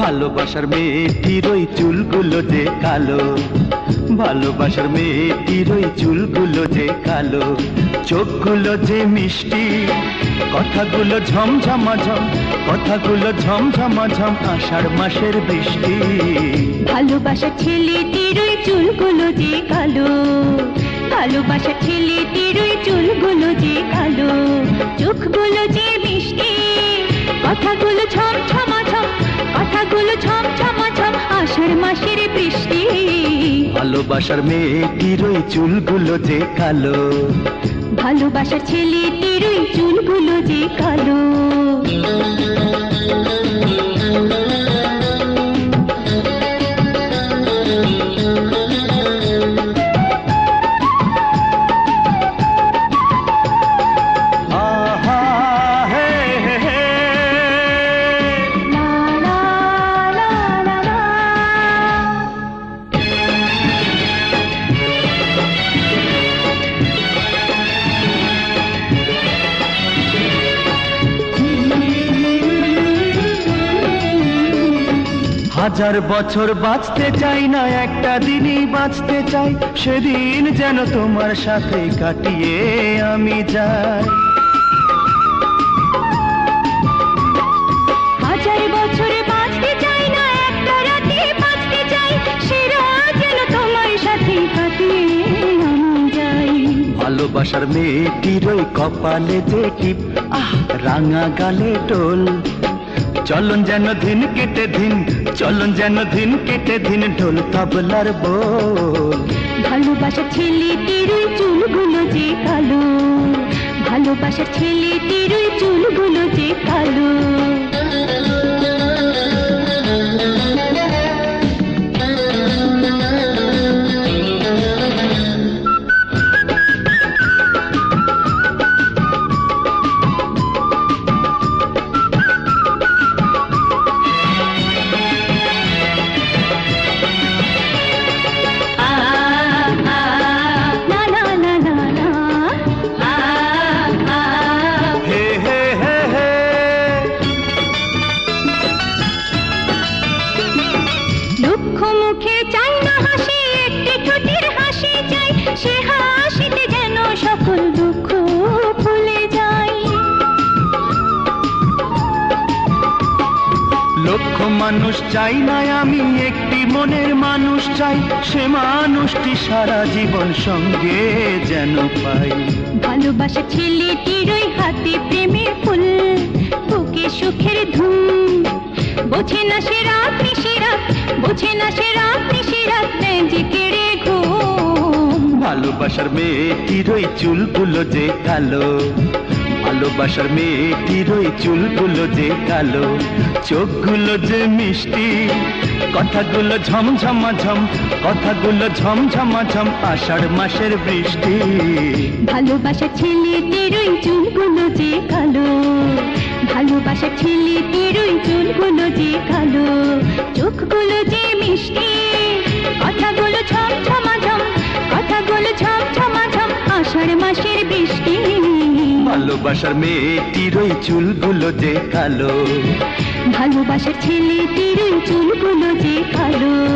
ভালোবাসার মেয়েটির ওই চুলগুলো যে কালো। ভালোবাসার মেয়েটির ওই চুলগুলো যে কালো। চোখগুলো যে মিষ্টি, কথাগুলো ঝমঝমাঝম কথাগুলো ঝমঝমাঝম আষাঢ় মাসের বৃষ্টি। ভালোবাসা ছেলেটির ওই চুলগুলো যে কালো। ভালোবাসা ছেলেটির ওই চুলগুলো যে কালো। চোখগুলো যে মিষ্টি, কথাগুলো ছম ভালোবাসার মেয়েটির ওই চুলগুলো যে কালো। ভালোবাসার ছেলেটির ওই চুলগুলো যে কালো। হাজার বছর বাঁচতে চাই না একটা দিনই বাঁচতে চাই। সেদিন যেন তোমার সাথে কাটিয়ে আমি যাই। হাজার বছরে বাঁচতে চাই না একটা রাতে বাঁচতে চাই। সেরা যেন তোমার সাথে কাটিয়ে আমি যাই। ভালোবাসার মেয়েটির ওই কপালে যে টিপ আহ রাঙা গালে টোল চলন যেন দিন কেটে দিন চলন যেন দিন কেটে দিন ঢোল তবলার বোল। ভালোবাসা ছেলেটির ওই চুলগুলো যে কালো। ভালোবাসা ছেলেটির চুল চুলগুলো লক্ষ মানুষ চাই না আমি একটি মনের মানুষ চাই। সে মানুষটি সারা জীবন সঙ্গে যেন পাই। ভালোবাসা ছেলেটির ওই হাতে প্রেমের ফুল বুকে সুখের ধুম। বোঝে না সে রাত নিশি রাত বোঝে না সে রাত নিশি রাত কেড়ে ঘুম। ভালোবাসার মেয়েটির ওই চুলগুলো যে কালো। ভালোবাসার মেয়েটির ওই চুলগুলো যে কালো চোখগুলো যে মিষ্টি, কথাগুলো ঝমঝমাঝম কথাগুলো ঝমঝমাঝম আষাঢ় মাসের বৃষ্টি। ভালোবাসা ছেলেটির ওই চুলগুলো যে কালো ভালোবাসা ছেলেটির ওই চুলগুলো যে কালো চোখগুলো যে মিষ্টি ভালোবাসার মেয়েটির ওই চুলগুলো যে কালো। ভালোবাসার ছেলেটির ওই চুলগুলো যে কালো।